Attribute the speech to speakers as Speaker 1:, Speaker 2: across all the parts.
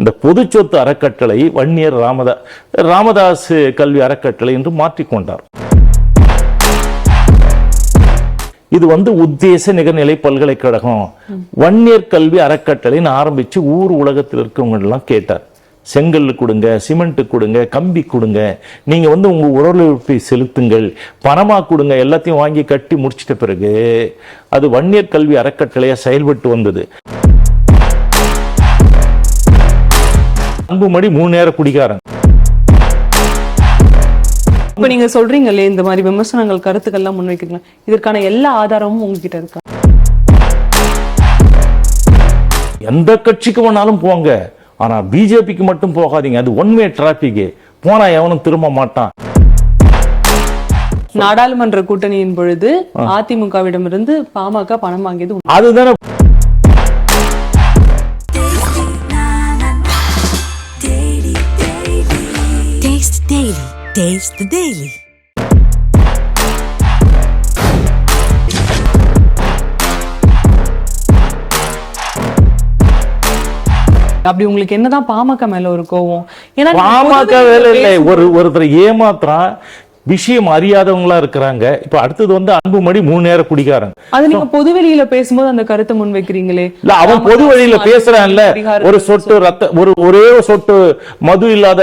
Speaker 1: இந்த பொது சொத்து அறக்கட்டளை வன்னியர் ராமதா ராமதாஸ் கல்வி அறக்கட்டளை என்று மாற்றிக்கொண்டார் இது வந்து உத்தேச நிகர்நிலை பல்கலைக்கழகம். வன்னியர் கல்வி அறக்கட்டளைன்னு ஆரம்பிச்சு ஊர் உலகத்தில் இருக்கவங்க எல்லாம் கேட்டார். செங்கல் கொடுங்க சிமெண்ட்டு கொடுங்க கம்பி கொடுங்க. நீங்க வந்து உங்க உடலுறுப்பை செலுத்துங்கள். பணமா கொடுங்க எல்லாத்தையும் வாங்கி கட்டி முடிச்சிட்ட பிறகு அது வன்னியர் கல்வி அறக்கட்டளையா செயல்பட்டு வந்தது. அன்புமணி மூணு நேரம் குடிகாரன்.
Speaker 2: இப்ப நீங்க சொல்றீங்களே இந்த மாதிரி விமர்சனங்கள் கருத்துக்கள் எல்லாம் முன்வைக்கிறீங்க இதற்கான எல்லா ஆதாரமும் உங்ககிட்ட இருக்கா?
Speaker 1: எந்த கட்சிக்கு வேணாலும் போங்க. ஆனா பிஜேபிக்கு மட்டும் போகாதீங்க. அது ஒன் வே டிராபிக் போனா எவனும் திரும்ப மாட்டான்.
Speaker 2: நாடாளுமன்ற கூட்டணியின் பொழுது அதிமுகவிடமிருந்து பாமக பணம் வாங்கியது.
Speaker 1: அதுதானே
Speaker 3: Taste the Daily.
Speaker 2: அப்படி உங்களுக்கு என்னதான் பாமக மேல ஒரு கோவம்? ஏன்னா
Speaker 1: பாமக வேலை இல்லை. ஒரு ஒருத்தர் ஏமாத்துறான். விஷயம் அறியாதவங்களா இருக்கிறாங்க. இப்ப அடுத்தது வந்து அன்புமணி மூணு நேரம் குடிகாரன்.
Speaker 2: அது நீங்க பொதுவெளியில பேசும்போது அந்த கருத்தை முன்வைக்கிறீங்களே
Speaker 1: இல்ல அவன் பொது வழியில பேசுறான்ல. ஒரு சொட்டு ரத்த ஒரு ஒரே சொட்டு மது இல்லாத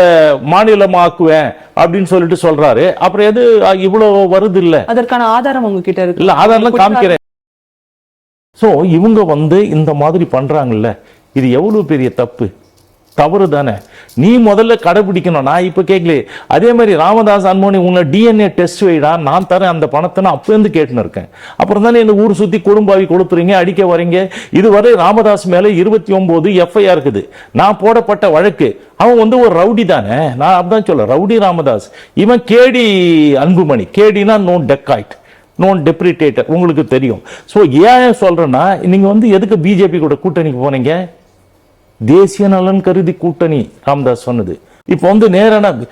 Speaker 1: மாநிலமாக்குவேன் அப்படின்னு சொல்லிட்டு சொல்றாரு. அப்புறம் எது இவ்வளவு வருது இல்ல?
Speaker 2: அதற்கான ஆதாரம் உங்ககிட்ட இருக்கு.
Speaker 1: இல்ல அதெல்லாம் காமிக்கிறேன். சோ இவங்க வந்து இந்த மாதிரி பண்றாங்கல்ல. இது எவ்வளவு பெரிய தப்பு? தவறு தானே நீ முதல்ல கடைபிடிக்கணும். நான் இப்போ கேட்கலே அதே மாதிரி ராமதாஸ் அன்மோனி உங்களை டிஎன்ஏ டெஸ்ட் வைடா. நான் தரேன் அந்த பணத்தை. நான் அப்ப இருந்து கேட்டுன்னு இருக்கேன். அப்புறம் தானே இந்த ஊர் சுற்றி குடும்பாவி கொடுத்துறீங்க அடிக்க வரீங்க இதுவரை ராமதாஸ் மேலே இருபத்தி ஒம்பது எஃப்ஐஆர் இருக்குது. நான் போடப்பட்ட வழக்கு. அவன் வந்து ஒரு ரவுடி தானே? நான் அப்படிதான் சொல்ல ரவுடி ராமதாஸ். இவன் கேடி அன்புமணி. கேடினா நோன் டெக்காய்ட் நோன் டெப்ரிட்டேட்டர் உங்களுக்கு தெரியும். ஸோ ஏன் சொல்கிறேன்னா நீங்கள் வந்து எதுக்கு பிஜேபி கூட கூட்டணிக்கு போனீங்க? தேசிய நலன் கருதி கூட்டணி ராம்தாஸ் சொன்னது. இப்போ வந்து நேரான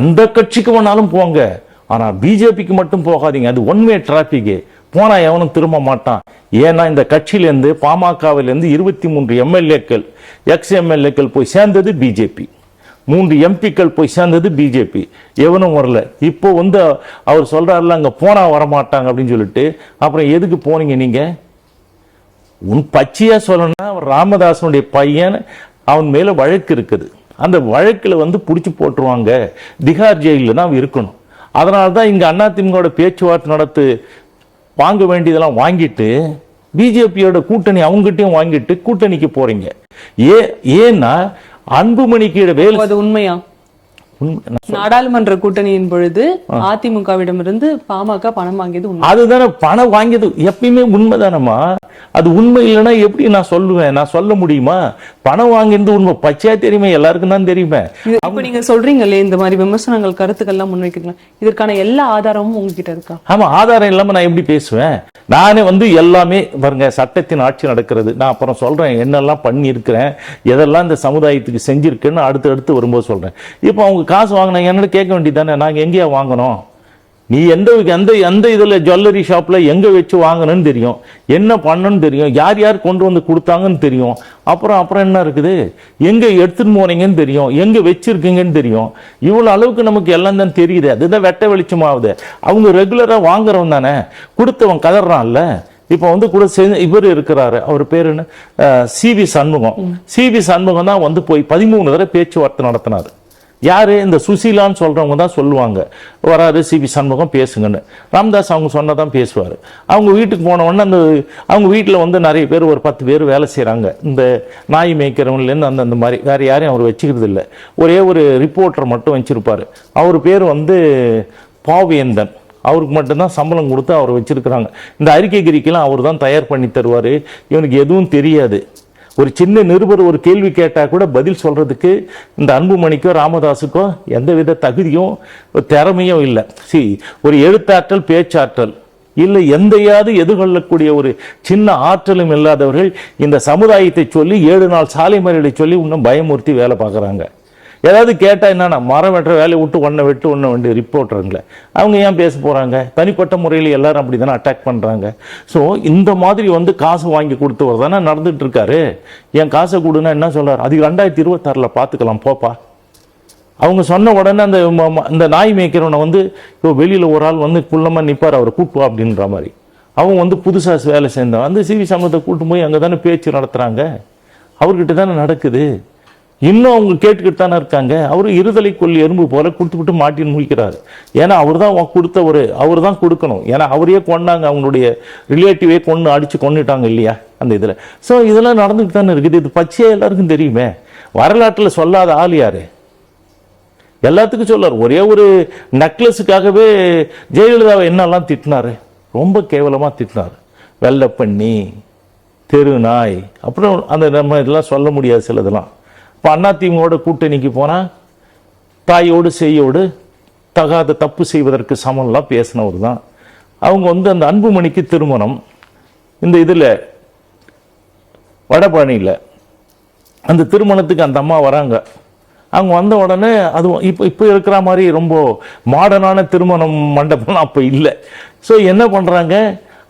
Speaker 1: எந்த கட்சிக்கு வேணாலும் போங்க. ஆனால் பிஜேபிக்கு மட்டும் போகாதீங்க. அது ஒன் வே போனால் எவனும் திரும்ப மாட்டான். ஏன்னா இந்த கட்சியிலேருந்து பாமகவிலேருந்து இருபத்தி மூன்று எம்எல்ஏக்கள் எக்ஸ் எம்எல்ஏக்கள் போய் சேர்ந்தது பிஜேபி. மூன்று எம்பிக்கள் போய் சேர்ந்தது பிஜேபி. எவனும் வரல. இப்போ வந்து அவர் சொல்றாருல அங்கே போனால் வரமாட்டாங்க அப்படின்னு சொல்லிட்டு அப்புறம் எதுக்கு போனீங்க நீங்கள் உன் பச்சையா சொல்லணும்னா அவன் ராமதாசனுடைய பையன் அவன் மேல வழக்கு இருக்குது. அந்த வழக்கில் வந்து பிடிச்சி போட்டுருவாங்க. திகார் ஜெயிலில் தான் அவன் இருக்கணும். அதனால தான் இங்கே அதிமுகவோட பேச்சுவார்த்தை நடத்து வாங்க வேண்டியதெல்லாம் வாங்கிட்டு பிஜேபியோட கூட்டணி அவங்ககிட்டயும் வாங்கிட்டு கூட்டணிக்கு போறீங்க. ஏ ஏன்னா அன்புமணிக்கு வேலை
Speaker 2: உண்மையா? நாடாளுமன்ற கூட்டணியின் பொழுது அதிமுகவிடமிருந்து பாமக பணம் வாங்கியது
Speaker 1: அதுதானே பணம் வாங்கியது எப்பயுமே உண்மைதானம்மா? அது உண்மை இல்லைன்னா எப்படி நான் சொல்லுவேன்? நான் சொல்ல முடியுமா? பணம் வாங்கினது உண்மை. பச்சையா தெரியுமே எல்லாருக்கும் தான் தெரியுமே.
Speaker 2: இப்ப நீங்க சொல்றீங்களே இந்த மாதிரி விமர்சனங்கள் கருத்துக்கள் எல்லாம் முன்வைக்கிறீங்க இதற்கான எல்லா ஆதாரமும் உங்ககிட்ட இருக்கா?
Speaker 1: ஆமா ஆதாரம் இல்லாம நான் எப்படி பேசுவேன்? நானே வந்து எல்லாமே பாருங்க சட்டத்தின் ஆட்சி நடக்கிறது. நான் அப்புறம் சொல்றேன் என்னெல்லாம் பண்ணி இருக்கிறேன் எதெல்லாம் இந்த சமுதாயத்துக்கு செஞ்சிருக்கேன்னு அடுத்து அடுத்து வரும்போது சொல்றேன். இப்போ அவங்க காசு வாங்கினாங்க என்னோட கேட்க வேண்டியதானே நாங்க எங்கேயா வாங்கணும்? நீ எந்த எந்த எந்த இதுல ஜுவல்லரி ஷாப்ல எங்க வச்சு வாங்கணும்னு தெரியும்? என்ன பண்ணணும்னு தெரியும்? யார் யார் கொண்டு வந்து கொடுத்தாங்கன்னு தெரியும்? அப்புறம் அப்புறம் என்ன இருக்குது? எங்க எடுத்துன்னு போனீங்கன்னு தெரியும்? எங்க வச்சிருக்கீங்கன்னு தெரியும்? இவ்வளவு அளவுக்கு நமக்கு எல்லாம் தான் தெரியுது. அதுதான் வெட்ட வெளிச்சமாகுது. அவங்க ரெகுலரா வாங்குறவன் தானே? கொடுத்தவன் கதறான்ல இப்போ வந்து கூட செ- இவர் இருக்கிறாரு. அவர் பேர் என்ன? சிவி சண்முகம். சிவி சண்முகம் தான் வந்து போய் பதிமூணு தடவை பேச்சுவார்த்தை நடத்தினாரு. யார்? இந்த சுசீலான்னு சொல்கிறவங்க தான் சொல்லுவாங்க. வராரு சிபி சண்முகம் பேசுங்கன்னு. ராம்தாஸ் அவங்க சொன்னதான் பேசுவார். அவங்க வீட்டுக்கு போன உடனே அந்த அவங்க வீட்டில் வந்து நிறைய பேர் ஒரு பத்து பேர் வேலை செய்கிறாங்க இந்த நாய் மேய்க்கிறவங்கலேருந்து அந்த அந்த மாதிரி. வேறு யாரையும் அவர் வச்சுக்கிறது இல்லை. ஒரே ஒரு ரிப்போர்ட்டர் மட்டும் வச்சுருப்பார். அவர் பேர் வந்து பாவேந்தன். அவருக்கு மட்டும்தான் சம்பளம் கொடுத்து அவர் வச்சுருக்குறாங்க. இந்த அறிக்கை கிரிக்கெல்லாம் அவர் தான் தயார் பண்ணி தருவார். இவனுக்கு எதுவும் தெரியாது. ஒரு சின்ன நிருபர் ஒரு கேள்வி கேட்டால் கூட பதில் சொல்கிறதுக்கு இந்த அன்புமணிக்கோ ராமதாஸுக்கோ எந்தவித தகுதியும் திறமையும் இல்லை. சி ஒரு எழுத்தாற்றல் பேச்சாற்றல் இல்லை எந்தையாவது எதிர்கொள்ளக்கூடிய ஒரு சின்ன ஆற்றலும் இல்லாதவர்கள் இந்த சமுதாயத்தை சொல்லி ஏழு நாள் சாலை மறியலை சொல்லி இன்னும் பயமுறுத்தி வேலை பார்க்குறாங்க. ஏதாவது கேட்டால் என்னன்னா மரம் வெட்டுற வேலையை விட்டு ஒன்றை வெட்டு ஒன்றை வேண்டிய ரிப்போர்ட்டருங்களே அவங்க ஏன் பேச போகிறாங்க தனிப்பட்ட முறையில் எல்லாரும் அப்படி தானே அட்டாக் பண்ணுறாங்க ஸோ இந்த மாதிரி வந்து காசு வாங்கி கொடுத்தவர் தானே நடந்துட்டு இருக்காரு. என் காசை கொடுன்னா என்ன சொல்கிறார் அது ரெண்டாயிரத்தி இருபத்தாறில் பார்த்துக்கலாம் போப்பா. அவங்க சொன்ன உடனே அந்த இந்த நாய் மேய்க்கிறவனை வந்து இப்போ வெளியில் ஒரு ஆள் வந்து குள்ளமாக நிற்பார் அவரை கூட்டுவா அப்படின்ற மாதிரி. அவங்க வந்து புதுசாக வேலை சேர்ந்தவன். அந்த சிவி சமூகத்தை கூப்பிட்டு போய் அங்கே தானே பேச்சு நடத்துகிறாங்க அவர்கிட்ட தானே நடக்குது. இன்னும் அவங்க கேட்டுக்கிட்டு தானே இருக்காங்க. அவர் இருதலை கொல்லி எறும்பு போல கொடுத்துக்கிட்டு மாட்டின்னு முடிக்கிறாரு ஏன்னா அவர் தான் கொடுத்தவர். அவர் தான் கொடுக்கணும். ஏன்னா அவரையே கொண்டாங்க அவங்களுடைய ரிலேட்டிவே கொண்டு அடித்து கொண்டுட்டாங்க இல்லையா? அந்த இதில். ஸோ இதெல்லாம் நடந்துக்கிட்டு தானே இருக்குது. இது பச்சையாக எல்லாருக்கும் தெரியுமே. வரலாற்றில் சொல்லாத ஆள் யார்? எல்லாத்துக்கும் சொல்லார். ஒரே ஒரு நெக்லஸுக்காகவே ஜெயலலிதாவை என்னெல்லாம் திட்டினாரு? ரொம்ப கேவலமாக திட்டினார். வெள்ளை பண்ணி தெரு நாய் அப்புறம் அந்த நம்ம இதெல்லாம் சொல்ல முடியாது சிலதெல்லாம். இப்போ அதிமுகவோட கூட்டணிக்கு போனால் தாயோடு செய்யோடு தகாத தப்பு செய்வதற்கு சமம்லாம் பேசினவர் தான். அவங்க வந்து அந்த அன்புமணிக்கு திருமணம். இந்த இதில் வடபழனியில் அந்த திருமணத்துக்கு அந்த அம்மா வராங்க. அவங்க வந்த உடனே அது இப்போ இப்போ இருக்கிற மாதிரி ரொம்ப மாடர்னான திருமணம் மண்டபம்லாம் அப்போ இல்லை. ஸோ என்ன பண்ணுறாங்க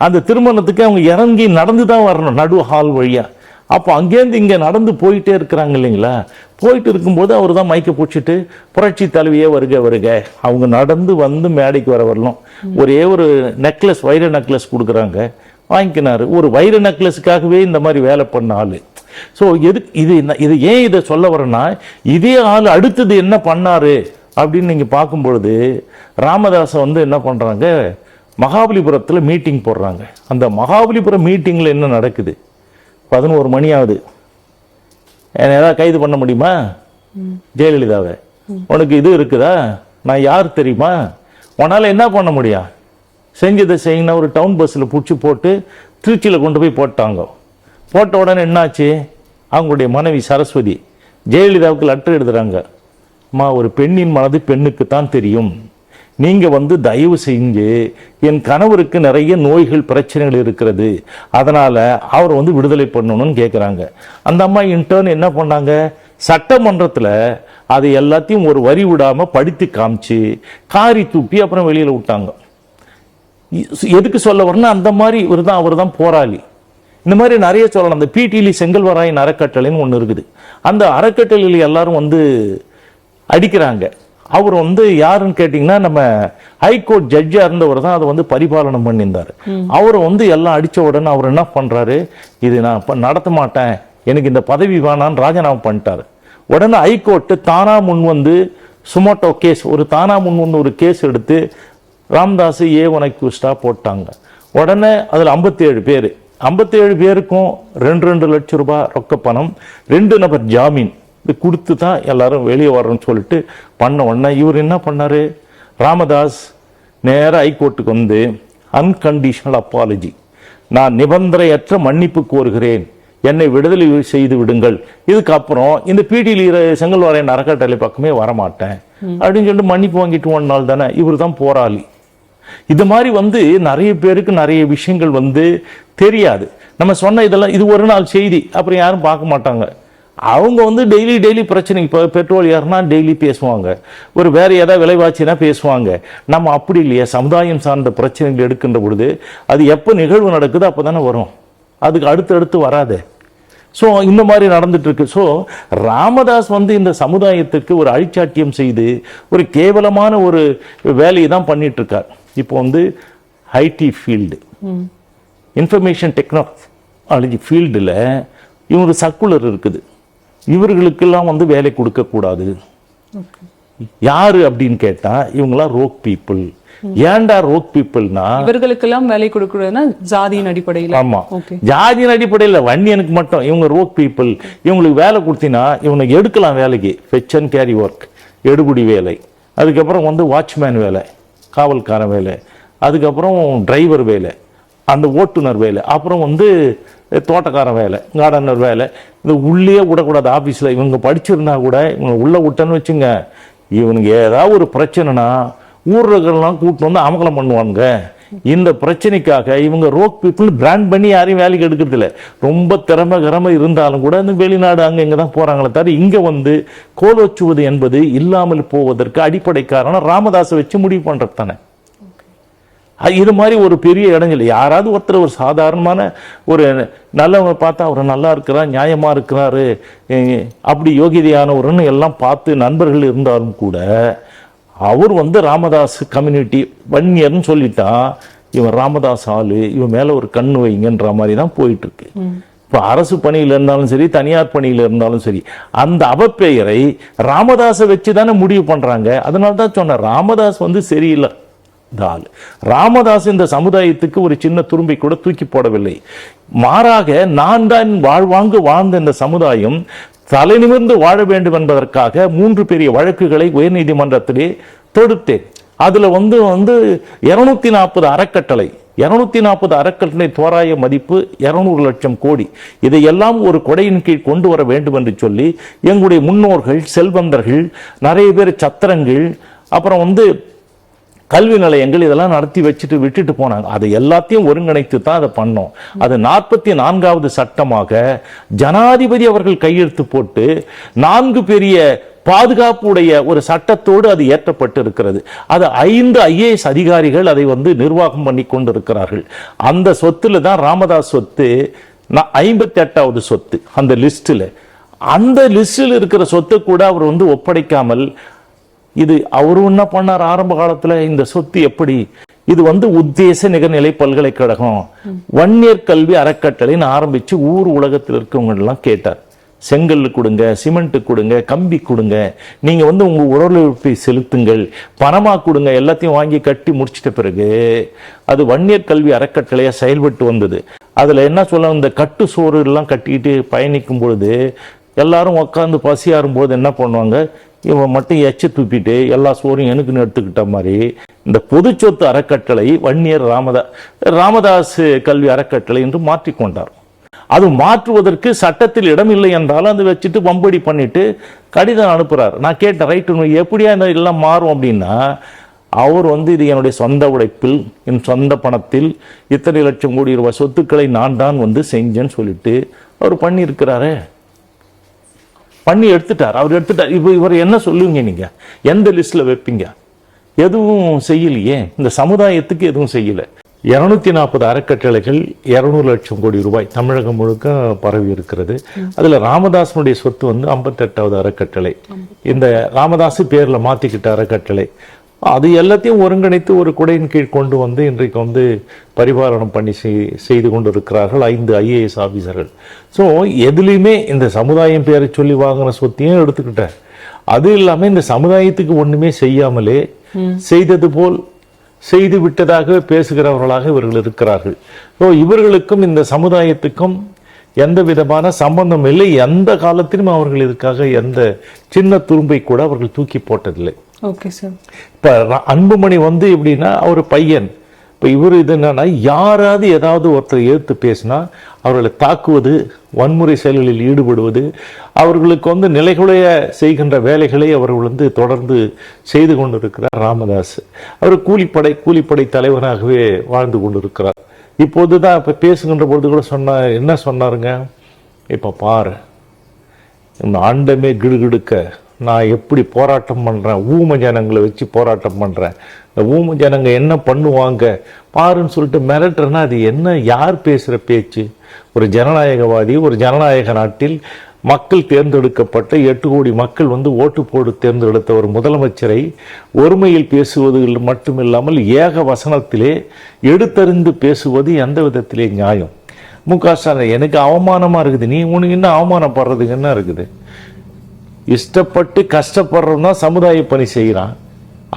Speaker 1: அந்த திருமணத்துக்கு அவங்க இறங்கி நடந்து தான் வரணும் நடு ஹால் வழியாக அப்போ அங்கேருந்து இங்கே நடந்து போயிட்டே இருக்கிறாங்க இல்லைங்களா? போயிட்டு இருக்கும்போது அவர் தான் மைக்கை பிடிச்சிட்டு புரட்சி தலைவியே வருக வருக. அவங்க நடந்து வந்து மேடைக்கு வர வரலாம். ஒரே ஒரு நெக்லஸ் வைர நெக்லஸ் கொடுக்குறாங்க. வாங்கிக்கினாரு. ஒரு வைர நெக்லஸுக்காகவே இந்த மாதிரி வேலை பண்ண ஆள். ஸோ எது இது என்ன இது ஏன் இதை சொல்ல வரேன்னா இதே ஆள் அடுத்தது என்ன பண்ணாரு அப்படின்னு நீங்கள் பார்க்கும் பொழுது ராமதாஸை வந்து என்ன பண்ணுறாங்க மகாபலிபுரத்தில் மீட்டிங் போடுறாங்க. அந்த மகாபலிபுரம் மீட்டிங்கில் என்ன நடக்குது? பதினோரு மணி ஆகுது என்னை ஏதாவது கைது பண்ண முடியுமா? ஜெயலலிதாவை. உனக்கு இது இருக்குதா? நான் யார் தெரியுமா? உன்னால் என்ன பண்ண முடியும்? செஞ்சதை செய்யினா ஒரு டவுன் பஸ்ஸில் பிடிச்சி போட்டு திருச்சியில் கொண்டு போய் போட்டாங்க. போட்ட உடனே என்னாச்சு? அவங்களுடைய மனைவி சரஸ்வதி ஜெயலலிதாவுக்கு லெட்டர் எழுதுகிறாங்க அம்மா ஒரு பெண்ணின் மனது பெண்ணுக்கு தான் தெரியும். நீங்கள் வந்து தயவு செஞ்சு என் கணவருக்கு நிறைய நோய்கள் பிரச்சனைகள் இருக்கிறது. அதனால் அவர் வந்து விடுதலை பண்ணணும்னு கேட்குறாங்க அந்த அம்மா இன்டர்ன் என்ன பண்ணாங்க? சட்டமன்றத்தில் அது எல்லாத்தையும் ஒரு வரி விடாமல் படித்து காமிச்சு காரி தூப்பி அப்புறம் வெளியில் விட்டாங்க. எதுக்கு சொல்ல வரணும் அந்த மாதிரி இவர் தான் அவர் தான் போராளி. இந்த மாதிரி நிறைய சொல்லலாம். அந்த பிடிலி செங்கல்வராயன் அறக்கட்டளைன்னு ஒன்று இருக்குது. அந்த அறக்கட்டளையில் எல்லாரும் வந்து அடிக்கிறாங்க. அவர் வந்து யாருன்னு கேட்டிங்கன்னா நம்ம ஹைகோர்ட் ஜட்ஜாக இருந்தவர் தான் அதை வந்து பரிபாலனம் பண்ணியிருந்தார். அவர் வந்து எல்லாம் அடித்த உடனே அவர் என்ன பண்ணுறாரு இது நான் இப்போ நடத்த மாட்டேன். எனக்கு இந்த பதவி வேணான்னு ராஜினாமா பண்ணிட்டாரு. உடனே ஹைகோர்ட்டு தானா முன் வந்து சுமோட்டோ கேஸ் ஒரு தானா முன் வந்து ஒரு கேஸ் எடுத்து ராம்தாஸ் ஏ ஒன் போட்டாங்க. உடனே அதில் 57 பேர். 57 பேருக்கும் ரெண்டு ரெண்டு லட்சம் ரூபாய் ரொக்க பணம் ரெண்டு நபர் ஜாமீன். இது கொடுத்து தான் எல்லாரும் வெளியே வரணும்னு சொல்லிட்டு பண்ண உடனே இவர் என்ன பண்ணாரு? ராமதாஸ் நேரா ஹைகோர்ட்டுக்கு வந்து அன்கண்டிஷனல் அப்பாலஜி நான் நிபந்தனையற்ற மன்னிப்பு கோருகிறேன். என்னை விடுதலை செய்து விடுங்கள். இதுக்கப்புறம் இந்த பிடியில் செங்கல்வாரையன் அறக்கட்டளை பக்கமே வரமாட்டேன். அப்படின்னு சொல்லிட்டு மன்னிப்பு வாங்கிட்டு ஒரு நாள் தானே இவர் தான் போராளி. இது மாதிரி வந்து நிறைய பேருக்கு நிறைய விஷயங்கள் வந்து தெரியாது. நம்ம சொன்ன இதெல்லாம் இது ஒரு நாள் செய்தி அப்புறம் யாரும் பார்க்க மாட்டாங்க. அவங்க வந்து டெய்லி டெய்லி பிரச்சனை இப்போ பெட்ரோல் ஏறினா டெய்லி பேசுவாங்க. ஒரு வேற ஏதாவது விலைவாச்சினா பேசுவாங்க. நம்ம அப்படி இல்லையா. சமுதாயம் சார்ந்த பிரச்சனைகள் எடுக்கின்ற பொழுது அது எப்போ நிகழ்வு நடக்குதோ அப்போ தானே வரும். அதுக்கு அடுத்தடுத்து வராதே. ஸோ இந்த மாதிரி நடந்துட்டு இருக்கு ஸோ ராமதாஸ் வந்து இந்த சமுதாயத்துக்கு ஒரு அழிச்சாட்டியம் செய்து ஒரு கேவலமான ஒரு வேலையை தான் பண்ணிட்டு இருக்கார் இப்போ வந்து ஐடி ஃபீல்டு இன்ஃபர்மேஷன் டெக்னாலஜி ஃபீல்டில் இவங்க சர்க்குலர் இருக்குது. இவர்களுக்கெல்லாம் வந்து வேலை கொடுக்கக்கூடாது யாரு அப்படின்னு கேட்டா இவங்களாம் ரோக் பீப்புள் ஏன்டா ரோக் பீப்புள்னா
Speaker 2: இவர்களுக்கெல்லாம் வேலை கொடுக்கறதுனா ஜாதியின் அடிப்படையில.
Speaker 1: ஆமா. ஜாதியின் அடிப்படையில் வன்னியனுக்கு மட்டும் இவங்க ரோக் பீப்புள் இவங்களுக்கு வேலை கொடுத்தீங்கன்னா இவனுக்கு எடுக்கலாம் வேலைக்கு. ஃபெச் அண்ட் கேரி ஒர்க் எடுபுடி வேலை. அதுக்கப்புறம் வந்து வாட்ச்மேன் வேலை. காவல்காரன் வேலை. அதுக்கப்புறம் டிரைவர் வேலை. அந்த ஓட்டுநர் வேலை. அப்புறம் வந்து தோட்டக்கார வேலை கார்டனர் வேலை. இந்த உள்ளே விடக்கூடாது ஆஃபீஸில் இவங்க படிச்சிருந்தா கூட இவங்க உள்ளே விட்டேன்னு வச்சுங்க இவனுக்கு ஏதாவது ஒரு பிரச்சனைனா ஊர்லாம் கூப்பிட்டு வந்து அமகலம் பண்ணுவானுங்க. இந்த பிரச்சனைக்காக இவங்க ரோக் பீப்புள் பிராண்ட் பண்ணி யாரையும் வேலைக்கு எடுக்கிறது இல்லை. ரொம்ப திறமை கிறமை இருந்தாலும் கூட இந்த வெளிநாடு அங்கே இங்கே தான் போகிறாங்களே தவிர இங்கே வந்து கோலோச்சுவது என்பது இல்லாமல் போவதற்கு அடிப்படை காரணம் ராமதாஸை வச்சு முடிவு பண்ணுறது தானே இது மாதிரி ஒரு பெரிய இடங்கள் யாராவது ஒருத்தர் ஒரு சாதாரணமான ஒரு நல்லவங்க பார்த்தா அவர் நல்லா இருக்கிறார் நியாயமா இருக்கிறாரு அப்படி யோகிதையானவர்னு எல்லாம் பார்த்து நண்பர்கள் இருந்தாலும் கூட அவர் வந்து ராமதாஸ் கம்யூனிட்டி வன்னியர்னு சொல்லிட்டா இவன் ராமதாஸ் ஆளு இவன் மேல ஒரு கண்ணு வைங்கன்ற மாதிரி தான் போயிட்டு இருக்கு இப்போ அரசு பணியில் இருந்தாலும் சரி தனியார் பணியில் இருந்தாலும் சரி அந்த அவப்பெயரை ராமதாஸை வச்சு தானே முடிவு பண்றாங்க. அதனால தான் சொன்னேன் ராமதாஸ் வந்து சரியில்லை. இந்த ராமதாஸ் இந்த சமுதாயத்துக்கு ஒரு சின்ன துரும்பை கூட தூக்கி போடவில்லை. மாறாக நான் தான் வாழ்வாங்கு வாழ்ந்த இந்த சமுதாயம் தலை நிமிர்ந்து வாழ வேண்டும் என்பதற்காக மூன்று பெரிய வழக்குகளை உயர்நீதிமன்றத்திலே தொடுத்தேன். அதில் வந்து வந்து இருநூத்தி நாற்பது அறக்கட்டளை இருநூத்தி நாற்பது அறக்கட்டளை தோராய மதிப்பு இருநூறு லட்சம் கோடி. இதையெல்லாம் ஒரு கொடையின் கீழ் கொண்டு வர வேண்டும் என்று சொல்லி எங்களுடைய முன்னோர்கள் செல்வந்தர்கள் நிறைய பேர் சத்திரங்கள் அப்புறம் வந்து கல்வி நிலையங்கள் இதெல்லாம் நடத்தி வச்சுட்டு விட்டுட்டு போனாங்க. அதை எல்லாத்தையும் ஒருங்கிணைத்து தான் அதை பண்ணோம். அது நாற்பத்தி நான்காவது சட்டமாக ஜனாதிபதி அவர்கள் கையெழுத்து போட்டு நான்கு பெரிய பாதுகாப்புடைய ஒரு சட்டத்தோடு அது ஏற்றப்பட்டு இருக்கிறது அது ஐந்து ஐஏஎஸ் அதிகாரிகள் அதை வந்து நிர்வாகம் பண்ணி கொண்டிருக்கிறார்கள். அந்த சொத்துல தான் ராமதாஸ் சொத்து ஐம்பத்தி எட்டாவது சொத்து அந்த லிஸ்ட்டில் அந்த லிஸ்டில் இருக்கிற சொத்தை கூட அவர் வந்து ஒப்படைக்காமல் இது அவரு என்ன பண்ணார்? ஆரம்ப காலத்தில் இந்த சொத்து எப்படி? இது வந்து உத்தேச நிகர்நிலை பல்கலைக்கழகம். வன்னியர் கல்வி அறக்கட்டளைன்னு ஆரம்பித்து ஊர் உலகத்தில் இருக்கவங்க எல்லாம் கேட்டார். செங்கல் கொடுங்க சிமெண்ட் கொடுங்க கம்பி கொடுங்க. நீங்கள் வந்து உங்கள் உடலுழைப்பை செலுத்துங்கள். பணமாக கொடுங்க எல்லாத்தையும் வாங்கி கட்டி முடிச்சிட்ட பிறகு அது வன்னியர் கல்வி அறக்கட்டளையாக செயல்பட்டு வந்தது. அதில் என்ன சொல்ல இந்த கட்டு சோறு எல்லாம் கட்டிக்கிட்டு பயணிக்கும் பொழுது எல்லாரும் உட்காந்து பசியாறும் போது என்ன பண்ணுவாங்க? இவன் மட்டும் எச்சு தூப்பிட்டு எல்லா சோறையும் எனக்குன்னு எடுத்துக்கிட்ட மாதிரி இந்த பொது சொத்து அறக்கட்டளை வன்னியர் ராமதா ராமதாஸ் கல்வி அறக்கட்டளை என்று மாற்றிக்கொண்டார் அது மாற்றுவதற்கு சட்டத்தில் இடமில்லை என்றாலும் அதை வச்சுட்டு வம்படி பண்ணிட்டு கடிதம் அனுப்புகிறார் நான் கேட்டேன் ரைட்டு எப்படியா இந்த எல்லாம் மாறும்? அப்படின்னா அவர் வந்து இது என்னுடைய சொந்த உழைப்பில் என் சொந்த பணத்தில் இத்தனை லட்சம் கோடி ரூபாய் சொத்துக்களை நான் தான் வந்து செஞ்சேன்னு சொல்லிட்டு அவர் பண்ணியிருக்கிறாரு. பண்ணி எடுத்துட்டார். அவர் எடுத்துட்டார். இப்போ இவர் என்ன சொல்லுவீங்க நீங்க? எந்த லிஸ்ட்ல வைப்பீங்க? எதுவும் செய்யலையே. இந்த சமுதாயத்துக்கு எதுவும் செய்யல. இருநூத்தி நாற்பது அறக்கட்டளைகள் இருநூறு லட்சம் கோடி ரூபாய் தமிழகம் முழுக்க பரவி இருக்கிறது. அதுல ராமதாசனுடைய சொத்து வந்து ஐம்பத்தெட்டாவது அறக்கட்டளை. இந்த ராமதாஸ் பேர்ல மாற்றிக்கிட்ட அறக்கட்டளை. அது எல்லாத்தையும் ஒருங்கிணைத்து ஒரு குடையின் கீழ் கொண்டு வந்து இன்றைக்கு வந்து பரிபாலனம் பண்ணி செய்- செய்து கொண்டிருக்கிறார்கள் ஐந்து ஐஏஎஸ் ஆபீசர்கள். ஸோ எதுலேயுமே இந்த சமுதாயம் பேரை சொல்லி வாங்கின சொத்தையும் எடுத்துக்கிட்டேன். அது இல்லாம இந்த சமுதாயத்துக்கு ஒண்ணுமே செய்யாமலே செய்தது போல் செய்து விட்டதாக பேசுகிறவர்களாக இவர்கள் இருக்கிறார்கள். ஸோ இவர்களுக்கும் இந்த சமுதாயத்துக்கும் எந்த விதமான சம்பந்தம் இல்லை. எந்த காலத்திலும் அவர்கள் இதுக்காக எந்த சின்ன துரும்பை கூட அவர்கள் தூக்கி போட்டதில்லை.
Speaker 2: ஓகே சார்
Speaker 1: இப்போ அன்புமணி வந்து எப்படின்னா அவர் பையன். இப்போ இவர் இது என்னன்னா யாராவது ஏதாவது ஒருத்தர் எதிர்த்து பேசினா அவர்களை தாக்குவது வன்முறை செயல்களில் ஈடுபடுவது அவர்களுக்கு வந்து நிலைகுலைய செய்கின்ற வேலைகளை அவர்கள் வந்து தொடர்ந்து செய்து கொண்டிருக்கிறார் ராமதாஸ். அவர் கூலிப்படை கூலிப்படை தலைவராகவே வாழ்ந்து கொண்டிருக்கிறார். இப்போதுதான் இப்போ பேசுகின்ற பொழுது கூட சொன்ன என்ன சொன்னாருங்க? இப்போ பாரு இந்த ஆண்டமே கிடுகிடுக்க நான் எப்படி போராட்டம் பண்ணுறேன் ஊம ஜனங்களை வச்சு போராட்டம் பண்ணுறேன் இந்த ஊம ஜனங்க என்ன பண்ணுவாங்க? பாருன்னு சொல்லிட்டு மிரட்டுறேன்னா அது என்ன? யார் பேசுகிற பேச்சு? ஒரு ஜனநாயகவாதி ஒரு ஜனநாயக நாட்டில் மக்கள் தேர்ந்தெடுக்கப்பட்ட எட்டு கோடி மக்கள் வந்து ஓட்டு போடு தேர்ந்தெடுத்த ஒரு முதலமைச்சரை ஒருமையில் பேசுவது மட்டுமில்லாமல் ஏக வசனத்திலே எடுத்தறிந்து பேசுவது எந்த விதத்திலே நியாயம்? மு க ஸ்டாலின் எனக்கு அவமானமாக இருக்குது. நீ உனக்கு என்ன அவமானப்படுறதுக்கு என்ன இருக்குது? இஷ்டப்பட்டு கஷ்டப்படுறவன் தான் சமுதாய பணி செய்கிறான்.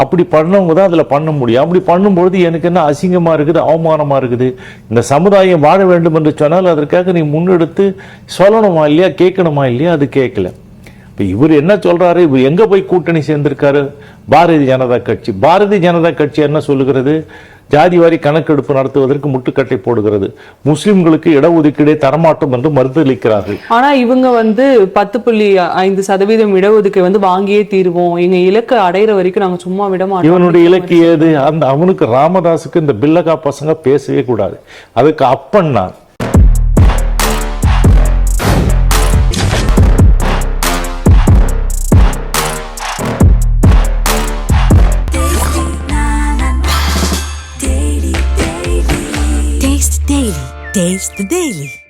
Speaker 1: அப்படி பண்ணவங்க தான் அதில் பண்ண முடியும். அப்படி பண்ணும்பொழுது எனக்கு என்ன அசிங்கமாக இருக்குது அவமானமாக இருக்குது? இந்த சமுதாயம் வாழ வேண்டும் என்று சொன்னால் அதற்காக நீ முன்னெடுத்து சொல்லணுமா இல்லையா கேட்கணுமா இல்லையா அது கேட்கல. இப்போ இவர் என்ன சொல்கிறாரு இவர் எங்கே போய் கூட்டணி சேர்ந்திருக்காரு? பாரதிய ஜனதா கட்சி. பாரதிய ஜனதா கட்சி என்ன சொல்லுகிறது? ஜாதி வாரி கணக்கெடுப்பு நடத்துவதற்கு முட்டுக்கட்டை போடுகிறது. முஸ்லிம்களுக்கு இடஒதுக்கீடே தரமாட்டோம் என்று மறுதளிக்கிறார்கள்
Speaker 2: ஆனா இவங்க வந்து பத்து புள்ளி ஐந்து சதவீதம் இடஒதுக்கீடு வந்து வாங்கியே தீருவோம். எங்க இலக்கை அடையிற வரைக்கும் நாங்க சும்மா விட மாட்டோம்.
Speaker 1: இவனுடைய இலக்கிய எது அந்த அவனுக்கு ராமதாஸுக்கு இந்த பில்லகா பசங்க பேசவே கூடாது. அதுக்கு அப்பன் நான். Taste the Daily.